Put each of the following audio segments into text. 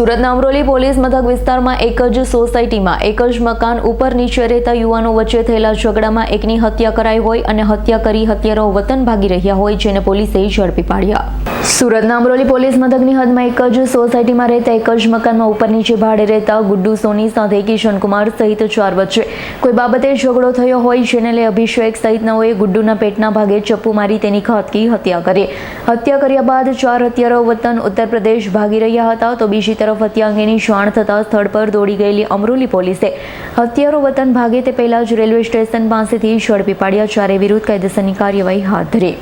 સુરતના અમરોલી પોલીસ મથક વિસ્તારમાં એક જ સોસાયટીમાં એક જ મકાન ઉપર નીચે રહેતા યુવાનો વચ્ચે થયેલા ઝઘડામાં એકની હત્યા કરાઈ હોય અને હત્યા કરી હત્યારો વતન ભાગી રહ્યા હોય, જેને પોલીસે ઝડપી પાડ્યા. સુરતના અમરોલી પોલીસ મથકની હદમાં એક જ સોસાયટીમાં રહેતા એક જ મકાનમાં ઉપર નીચે ભાડે રહેતા ગુડ્ડુ સોની સાથે કિશનકુમાર સહિત ચાર વચ્ચે કોઈ બાબતે ઝઘડો થયો હોય જેને લઈ અભિષેક સહિતનાઓએ ગુડ્ડુના પેટના ભાગે ચપ્પુ મારી તેની ઘાતકી હત્યા કરી. હત્યા કર્યા બાદ ચાર હત્યારો વતન ઉત્તર પ્રદેશ ભાગી રહ્યા હતા તો બીજી તરફ હત્યા અંગેની જાણ થતાં સ્થળ પર દોડી ગયેલી અમરોલી પોલીસે. હત્યારો વતન ભાગે તે પહેલા જ રેલવે સ્ટેશન પાસેથી ઝડપી પાડ્યા ચારે વિરુદ્ધ કાયદેસરની કાર્યવાહી હાથ ધરી.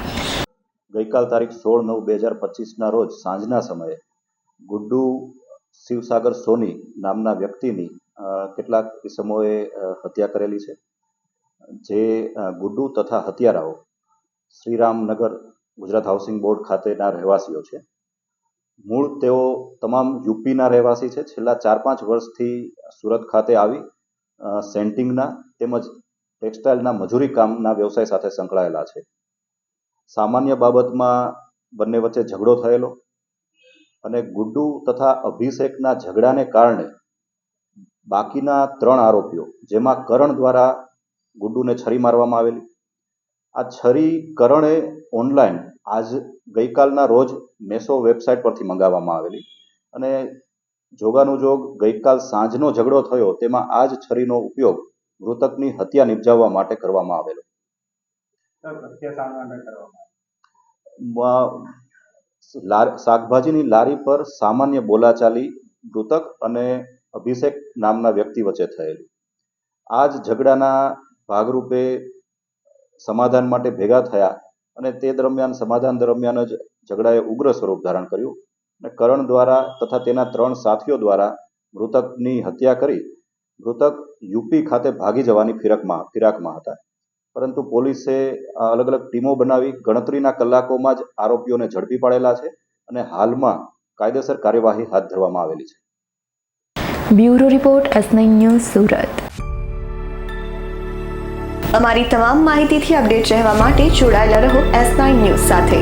ગઈકાલ તારીખ સોળ નવ બે હજાર પચીસના રોજ સાંજના સમયે ગુડ્ડુ શિવસાગર સોની નામના વ્યક્તિની કેટલાક કિસમોએ હત્યા કરેલી છે. જે ગુડ્ડુ તથા હત્યારાઓ શ્રીરામનગર ગુજરાત હાઉસિંગ બોર્ડ ખાતેના રહેવાસીઓ છે. મૂળ તેઓ તમામ યુપીના રહેવાસી છે. છેલ્લા ચાર પાંચ વર્ષથી સુરત ખાતે આવી સેન્ટિંગના તેમજ ટેક્સટાઇલના મજૂરી કામના વ્યવસાય સાથે સંકળાયેલા છે. સામાન્ય બાબતમાં બંને વચ્ચે ઝઘડો થયેલો અને ગુડ્ડુ તથા અભિષેકના ઝઘડાને કારણે બાકીના ત્રણ આરોપીઓ, જેમાં કરણ દ્વારા ગુડ્ડુને છરી મારવામાં આવેલી. આ છરી કરણે ઓનલાઈન આજ ગઈકાલના રોજ મેસો વેબસાઇટ પરથી મંગાવવામાં આવેલી અને જોગાનુજોગ ગઈકાલ સાંજનો ઝઘડો થયો, તેમાં આ જ છરીનો ઉપયોગ મૃતકની હત્યા નિપજાવવા માટે કરવામાં આવેલો હત્યા શા માટે કરવામાં મ- લા- શાકભાજીની લારી પર સામાન્ય બોલાચાલી, મૃતક અને અભિષેક નામના વ્યક્તિ વચ્ચે થયેલી. આ જ ઝઘડાના ભાગરૂપે સમાધાન માટે ભેગા થયા અને તે દરમિયાન, સમાધાન દરમિયાન જ ઝઘડાએ ઉગ્ર સ્વરૂપ ધારણ કર્યું અને કરણ દ્વારા તથા તેના ત્રણ સાથીઓ દ્વારા મૃતકની હત્યા કરી મૃતક યુપી ખાતે ભાગી જવાની ફિરકમાં, ફિરાકમાં હતા. પરંતુ પોલીસે અલગ અલગ ટીમો બનાવી ગણતરીના કલાકોમાં જ આરોપીઓને ઝડપી પાડેલા છે અને હાલમાં કાયદેસર કાર્યવાહી હાથ ધરવામાં આવેલી છે. Bureau report S news Surat. અમારી તમામ માહિતીથી અપડેટ રહેવા માટે જોડાયેલા રહો એસ ન્યૂઝ સાથે.